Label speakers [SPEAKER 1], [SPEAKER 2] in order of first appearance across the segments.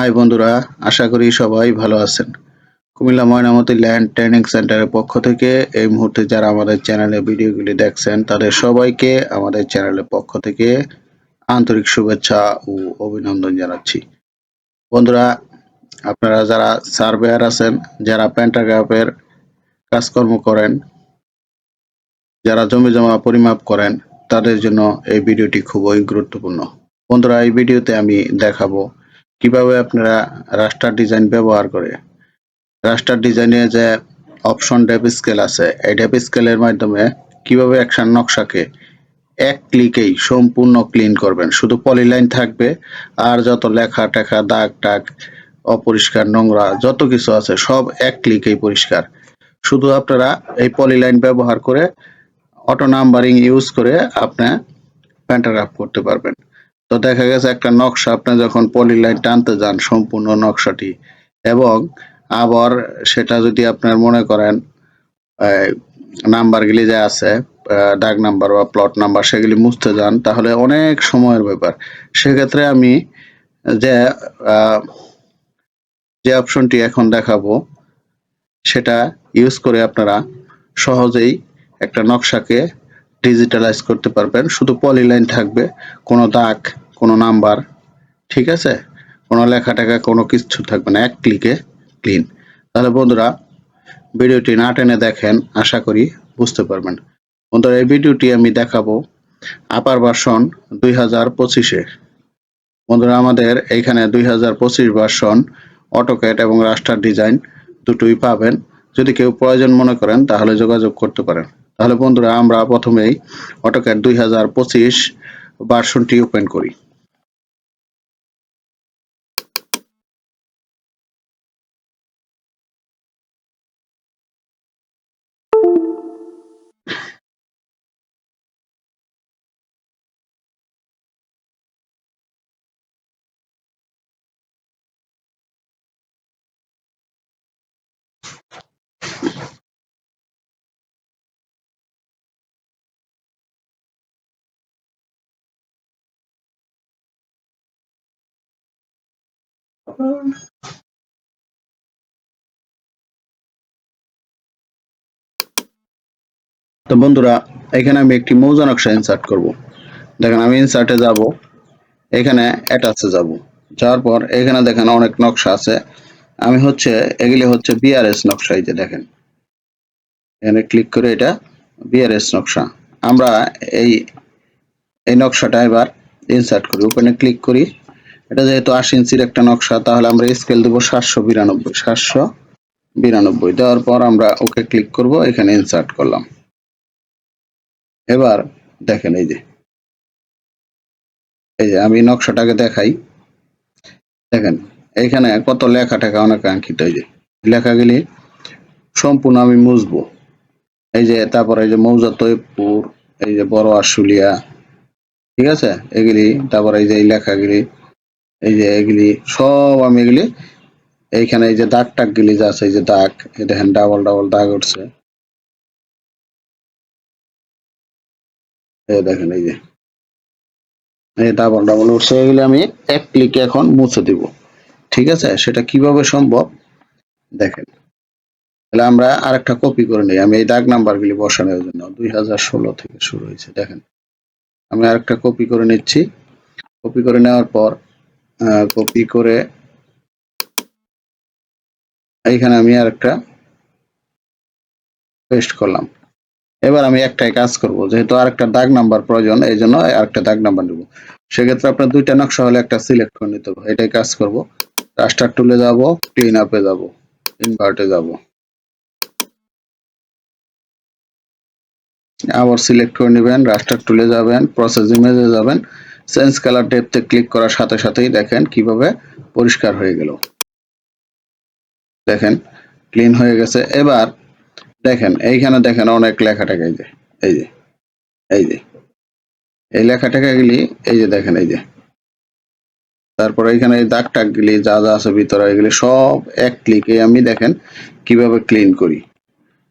[SPEAKER 1] High বন্ধুরা, আশা করি সবাই ভালো আছেন। কুমিল্লা ময়নামতি ল্যান্ড ট্রেনিং সেন্টারের পক্ষ থেকে এই মুহূর্তে যারা আমাদের চ্যানেলে ভিডিওগুলি দেখছেন, তাদের সবাইকে আমাদের চ্যানেলের পক্ষ থেকে আন্তরিক শুভেচ্ছা ও অভিনন্দন জানাচ্ছি। বন্ধুরা, আপনারা যারা সার্ভেয়ার আছেন, যারা প্যান্টাগ্রাফের কাজকর্ম করেন, যারা জমি জমা পরিমাপ করেন, তাদের জন্য এই ভিডিওটি খুবই গুরুত্বপূর্ণ। বন্ধুরা, এই ভিডিওতে আমি দেখাবো কীভাবে আপনারা রাস্টার ডিজাইন ব্যবহার করে? রাস্টার ডিজাইনে যে অপশন ডেপ স্কেল আছে, এই ডেপ স্কেলের মাধ্যমে কীভাবে একশন নকশাকে এক ক্লিকেই সম্পূর্ণ ক্লিন করবেন? শুধু পলিলাইন থাকবে, আর যত লেখা টেখা, দাগ টাগ, অপরিষ্কার, নোংরা, যত কিছু আছে, সব এক ক্লিকেই পরিষ্কার। শুধু আপনারা এই পলিলাইন ব্যবহার করে অটো নাম্বারিং ইউজ করে আপনি প্যান্টাগ্রাফ করতে পারবেন। তো দেখা গেছে একটা নকশা, আপনি যখন পলিলাইন টানতে যান সম্পূর্ণ নকশাটি, এবং আবার সেটা যদি আপনার মনে করেন নাম্বার গুলি যে আছে দাগ নাম্বার বা প্লট নাম্বার সেগুলি মুছতে যান, তাহলে অনেক সময়ের ব্যাপার। সেক্ষেত্রে আমি যে যে অপশনটি এখন দেখাবো, সেটা ইউজ করে আপনারা সহজেই একটা নকশাকে ডিজিটালাইজ করতে পারবেন। শুধু পলিলাইন থাকবে, কোনো দাগ কোনো নাম্বার, ঠিক আছে? কোনো লেখা টেখা কোনো কিছু থাকবে না, এক ক্লিকে ক্লিন। তাহলে বন্ধুরা, ভিডিওটি না টেনে দেখেন, আশা করি বুঝতে পারবেন। বন্ধুরা, এই ভিডিওটি আমি দেখাবো আপার ভার্সন দুই হাজার পঁচিশে। বন্ধুরা, আমাদের এইখানে দুই হাজার পঁচিশ ভার্সন অটোক্যাট এবং রাস্টার ডিজাইন দুটোই পাবেন। যদি কেউ প্রয়োজন মনে করেন, তাহলে যোগাযোগ করতে পারেন। তাহলে বন্ধুরা, আমরা প্রথমেই অটোক্যাট দুই হাজার পঁচিশ ভার্সনটি ওপেন করি। তো বন্ধুরা, এখানে আমি একটি মৌজা নকশা ইনসার্ট করব। দেখেন, আমি ইনসার্টে যাব, এখানে অ্যাটাচে যাব। যাওয়ার পর এখানে দেখেন অনেক নকশা আছে। আমি হচ্ছে, এগুলি হচ্ছে বিআরএস নকশা, এই যে দেখেন। এখানে ক্লিক করে এটা বিআরএস নকশা। আমরা এই এই নকশাটা এবার ইনসার্ট করি। ওখানে ক্লিক করি। এটা যেহেতু আশি ইঞ্চির একটা নকশা, তাহলে আমরা স্কেল দেবো সাতশো বিরানব্বই সাতশো বিরানব্বই। দেওয়ার পর আমরা ওকে ক্লিক করব, এখানে ইনসার্ট করলাম। এবার দেখেন এই যে এই যে আমি নকশাটাকে দেখাই। দেখেন এইখানে কত লেখা টেখা অনেক আঙ্কিত, এই যে লেখাগুলি সম্পূর্ণ আমি মুছবো। এই যে তারপরে এই যে মৌজা তৈবপুর এই যে বড় আশুলিয়া, ঠিক আছে? এগুলি, তারপরে এই যে এই লেখাগুলি এই যে এগুলি সব আমি এগুলি এইখানে এই যে দাগ টাগ গুলি যা আছে, এই যে দাগ, এই দেখেন ডাবল ডাবল দাগ উঠছে। এই দেখেন এই যে, এই ডাবল ডাবল উঠছে, এগুলি আমি এক ক্লিকে এখন মুছে দিব। ঠিক আছে? সেটা কীভাবে সম্ভব? দেখেন। তাহলে আমরা আরেকটা কপি করে নিই। আমি এই দাগ নাম্বার গুলি বসানোর জন্য দুই হাজার ষোলো থেকে শুরু হয়েছে। দেখেন, আমি আরেকটা কপি করে নিচ্ছি। কপি করে নেওয়ার পর কপি করে এইখানে আমি আর একটা পেস্ট করলাম। এবার আমি একটাই কাজ করব, যেহেতু আরেকটা দাগ নাম্বার প্রয়োজন, এই জন্য আরেকটা দাগ নাম্বার নেব। সেক্ষেত্রে আপনার দুইটা নকশা হলে একটা সিলেক্ট করে নিতে হবে, এটাই কাজ করব। রাস্টার টুলে যাব ক্লিন আপে যাব ইনভার্টে যাব। আবার সিলেক্ট করে নেবেন রাস্টার টুলে যাবেন প্রসেস ইমেজে যাবেন সেন্স কালার ডেপথে ক্লিক করার সাথে সাথেই দেখেন কীভাবে পরিষ্কার হয়ে গেল। দেখেন, ক্লিন হয়ে গেছে। এবার দেখেন, এইখানে দেখেন অনেক লেখা টাকা এই যে এই যে এই যে, এই লেখা টাকাগুলি, এই যে দেখেন, এই যে। তারপর এখানে এই দাগ টাগ গুলি যা যা আছে ভিতরে, এগুলি সব এক ক্লিকে আমি দেখেন কীভাবে ক্লিন করি।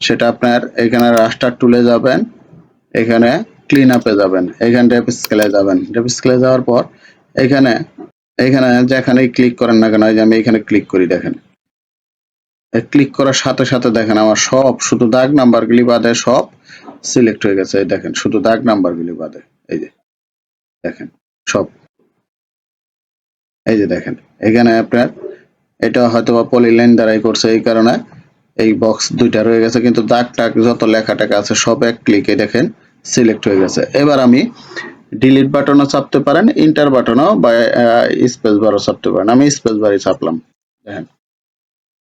[SPEAKER 1] সেটা আপনার এখানে রাস্টার টুলে যাবেন, এখানে ক্লিন আপে যাবেন, এখানে ডেপ স্কেলে যাবেন। ডেপ স্কেলে যাওয়ার পর এখানে এখানে যেখানেই ক্লিক করেন না কেন আমি এখানে ক্লিক করি দেখেন। ক্লিক করার সাথে সাথে দেখেন আমার সব, শুধু দাগ নাম্বারগুলি বাদে সব সিলেক্ট হয়ে গেছে, এই দেখেন, শুধু দাগ নাম্বারগুলি বাদে, এই যে, দেখেন, সব। এই যে দেখেন, এখানে আপনার, এটা হয়তো বা পলিলাইন দ্বারাই করছে, এই কারণে এই বক্স দুইটা রয়ে গেছে, কিন্তু দাগ টাগ যত লেখা টাকা আছে সব এক ক্লিকে দেখেন সিলেক্ট হয়ে গেছে। এবার আমি ডিলিট বাটনও চাপতে পারেন ইন্টার বাটনও বা স্পেস বারও চাপতে পারেন। আমি স্পেস বারই চাপলাম দেখেন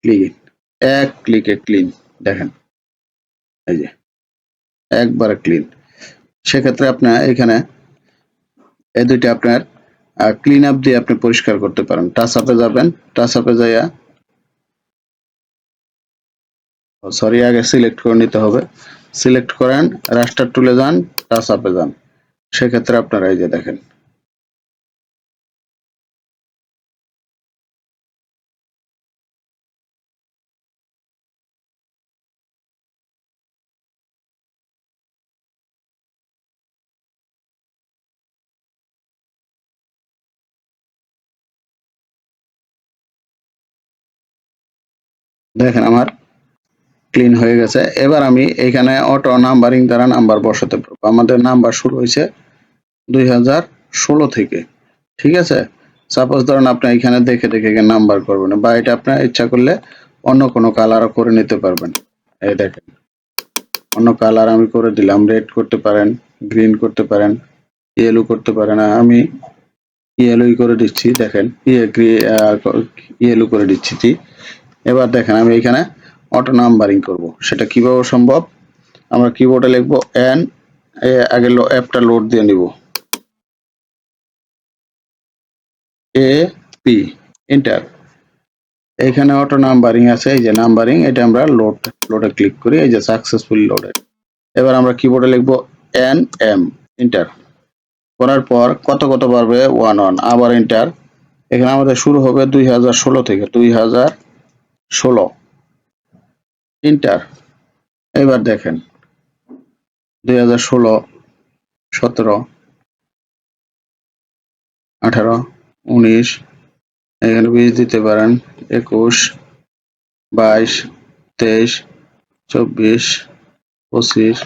[SPEAKER 1] ক্লিক এক ক্লিকে ক্লিন দেখেন, এই যে, একবারে ক্লিন সেক্ষেত্রে আপনার এখানে এই দুইটা আপনার ক্লিন আপ দিয়ে আপনি পরিষ্কার করতে পারেন। টাচ আপে যাবেন টাচ আপে যাইয়া সরি আগে সিলেক্ট করে নিতে হবে। সিলেক্ট করেন রাস্টার টুলে যান টাচ আপে যান। সেক্ষেত্রে আপনারা এই যে দেখেন। দেখেন আমার ক্লিন হয়ে গেছে। এবার আমি এখানে অটো নাম্বারিং দ্বারা নাম্বার বসাতে পারব। আমাদের নাম্বার শুরু হয়েছে দুই হাজার ষোলো থেকে। ঠিক আছে? সাপোজ ধরেন আপনি এখানে দেখে দেখে নাম্বার করবেন। বা এটা আপনার ইচ্ছা করলে অন্য কোনো কালারও করে নিতে পারবেন। এই দেখেন। অন্য কালার আমি করে দিলাম। রেড করতে পারেন গ্রিন করতে পারেন ইয়েলো করতে পারেন। আমি ইয়েলোই করে দিচ্ছি। দেখেন ইয়ে ইয়েলো করে দিচ্ছি। এবার দেখেন আমি এখানে অটো নাম্বারিং করব। সেটা কীভাবে সম্ভব? আমরা কিবোর্ডে লিখব এন আগে অ্যাপটা লোড দিয়ে নিব। এ পি এন্টার এখানে অটো নাম্বারিং আছে, এই যে নাম্বারিং এটা আমরা লোড লোডে ক্লিক করি, এই যে সাকসেসফুলি লোডেড এবার আমরা কিবোর্ডে লিখব এন এম এন্টার করার পর কত কত পারবে ওয়ান ওয়ান আবার এন্টার এখানে আমাদের শুরু হবে দুই হাজার ষোলো থেকে, দুই হাজার ষোলো। ইন্টার এবার দেখেন। দুই হাজার ষোলো, সতেরো, আঠারো, উনিশ, এখানে বিশ দিতে পারেন, একুশ, বাইশ, তেইশ, চব্বিশ, পঁচিশ,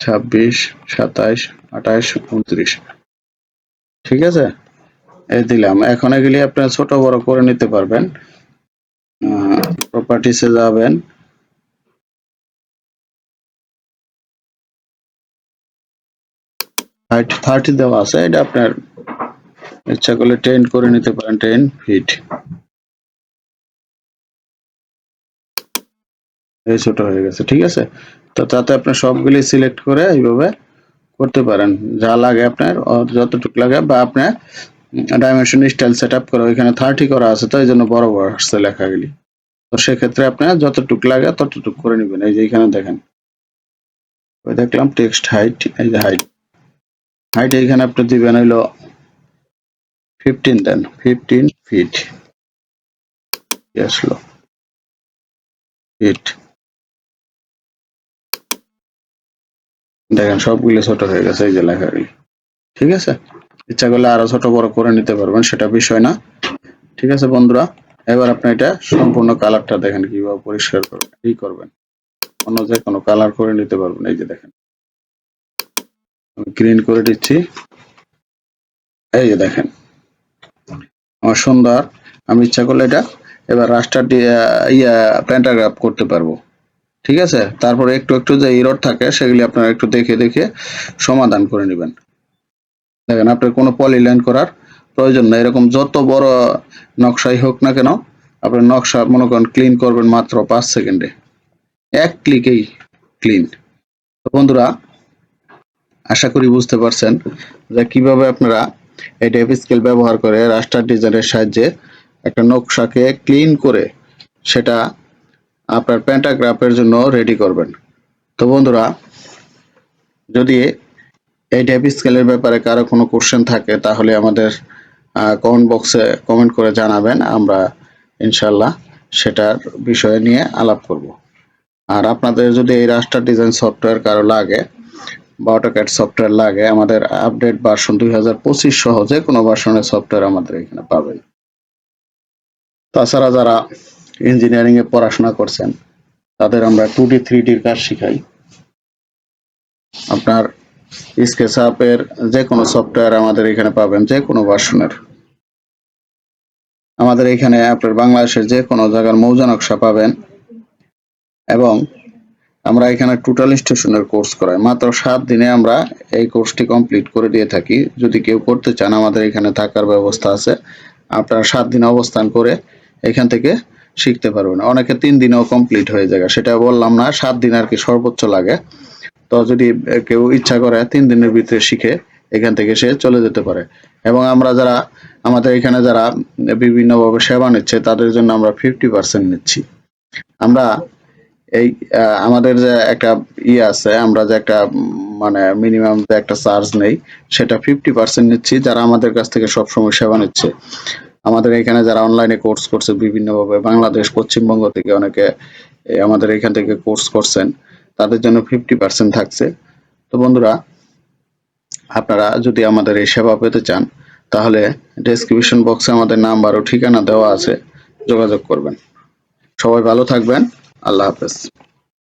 [SPEAKER 1] ছাব্বিশ, সাতাইশ, আঠাইশ, উনত্রিশ। ঠিক আছে? এই দিলাম। এখন এগুলি আপনার ছোট বড় করে নিতে পারবেন। প্রপার্টিসে যাবেন। থার্টি দেওয়া আছে, এটা আপনার ইচ্ছা করলে টেন করে নিতে পারেন টেন ফিট এই ছোট হয়ে গেছে, ঠিক আছে? তো তাতে আপনি সবগুলি সিলেক্ট করে এইভাবে করতে পারেন। যা লাগে আপনার যতটুকু লাগে, বা আপনার ডাইমেনশন স্টাইল সেট আপ করে ওইখানে থার্টি করা আছে, তো এই জন্য বড় বড় আসছে লেখাগুলি। তো সেক্ষেত্রে আপনার যতটুকু লাগে ততটুকু করে নেবেন। এই যে এখানে দেখেন। ওই দেখলাম টেক্সট হাইট এই যে হাইট হাইট এইখানে আপনি দিবেন হইল ফিফটিন দেন। ফিফটিন ফিট আসলো ফিট দেখেন, সবগুলো ছোট হয়ে গেছে, এই যে লেখাগুলি ঠিক আছে? ইচ্ছা করলে আরও ছোট বড় করে নিতে পারবেন, সেটা বিষয় না। ঠিক আছে বন্ধুরা? এবার আপনি এটা সম্পূর্ণ কালারটা দেখেন কীভাবে পরিষ্কার করবেন কি করবেন। অন্য যে কোনো কালার করে নিতে পারবেন, এই যে দেখেন। গ্রিন করে দিচ্ছি। এই যে দেখেন। আমার সুন্দর, আমি ইচ্ছা করলে এটা এবার রাস্টার ইয়া প্যান্টাগ্রাফ করতে পারব। ঠিক আছে? তারপরে একটু একটু যে ইরর থাকে, সেগুলি আপনারা একটু দেখে দেখে সমাধান করে নেবেন। দেখেন, আপনার কোনো পলি পলিলাইন করার প্রয়োজন নেই এরকম যত বড় নকশাই হোক না কেন, আপনার নকশা মনে করেন ক্লিন করবেন মাত্র পাঁচ সেকেন্ডে এক ক্লিকেই ক্লিন বন্ধুরা, আশা করি বুঝতে পারছেন যে কীভাবে আপনারা এই ডেপ স্কেল ব্যবহার করে রাস্টার ডিজাইনের সাহায্যে একটা নকশাকে ক্লিন করে সেটা আপনার প্যান্টাগ্রাফের জন্য রেডি করবেন। তো বন্ধুরা, যদি এই ডেপ স্কেলের ব্যাপারে কারও কোনো কোশ্চেন থাকে, তাহলে আমাদের কমেন্ট বক্সে কমেন্ট করে জানাবেন, আমরা ইনশাল্লাহ সেটার বিষয়ে নিয়ে আলাপ করব। আর আপনাদের যদি এই রাস্টার ডিজাইন সফটওয়্যার কারও লাগে বা অটোক্যাড সফটওয়্যার লাগে, আমাদের আপডেট ভার্সন দুই হাজার পঁচিশ সহ যে কোনো ভার্সনের সফটওয়্যার আমাদের এখানে পাবেন। তাছাড়া যারা ইঞ্জিনিয়ারিং এ পড়াশোনা করছেন, তাদের আমরা টু ডি থ্রি ডির কাজ শিখাই। আপনার স্কেচ আপের যে কোনো সফটওয়্যার আমাদের এখানে পাবেন, যে কোনো ভার্সনের আমাদের এখানে আপনার বাংলাদেশের যে কোনো জায়গার মৌজা নকশা পাবেন। এবং আমরা এখানে টোটাল স্টেশনের কোর্স করাই। মাত্র সাত দিনে আমরা এই কোর্সটি কমপ্লিট করে দিয়ে থাকি। যদি কেউ করতে চান, আমাদের এখানে থাকার ব্যবস্থা আছে। আপনারা সাত দিন অবস্থান করে এখান থেকে শিখতে পারবেন। অনেকে তিন দিনেও কমপ্লিট হয়ে যায়। সেটা বললাম না, সাত দিন আর কি সর্বোচ্চ লাগে। তো যদি কেউ ইচ্ছা করে তিন দিনের ভিতরে শিখে এখান থেকে সে চলে যেতে পারে। এবং আমরা যারা, আমাদের এখানে যারা বিভিন্নভাবে সেবা নিচ্ছে, তাদের জন্য আমরা ফিফটি পার্সেন্ট নিচ্ছি। আমরা এই আমাদের যে একটা ইয়ে আছে, আমরা যে একটা মানে মিনিমাম যে একটা চার্জ নেই, সেটা ফিফটি পার্সেন্ট নিচ্ছি, যারা আমাদের কাছ থেকে সবসময় সেবা নিচ্ছে। আমাদের এখানে যারা অনলাইনে কোর্স করছে, বিভিন্নভাবে বাংলাদেশ, পশ্চিমবঙ্গ থেকে অনেকে আমাদের এখান থেকে কোর্স করছেন, তাদের জন্য ফিফটি পার্সেন্ট থাকছে। তো বন্ধুরা আপনারা যদি আমাদের এই সেবা পেতে চান, তাহলে ডেসক্রিপশন বক্সে আমাদের নাম্বার ও ঠিকানা দেওয়া আছে, যোগাযোগ করবেন। সবাই ভালো থাকবেন, আল্লাহ হাফেজ।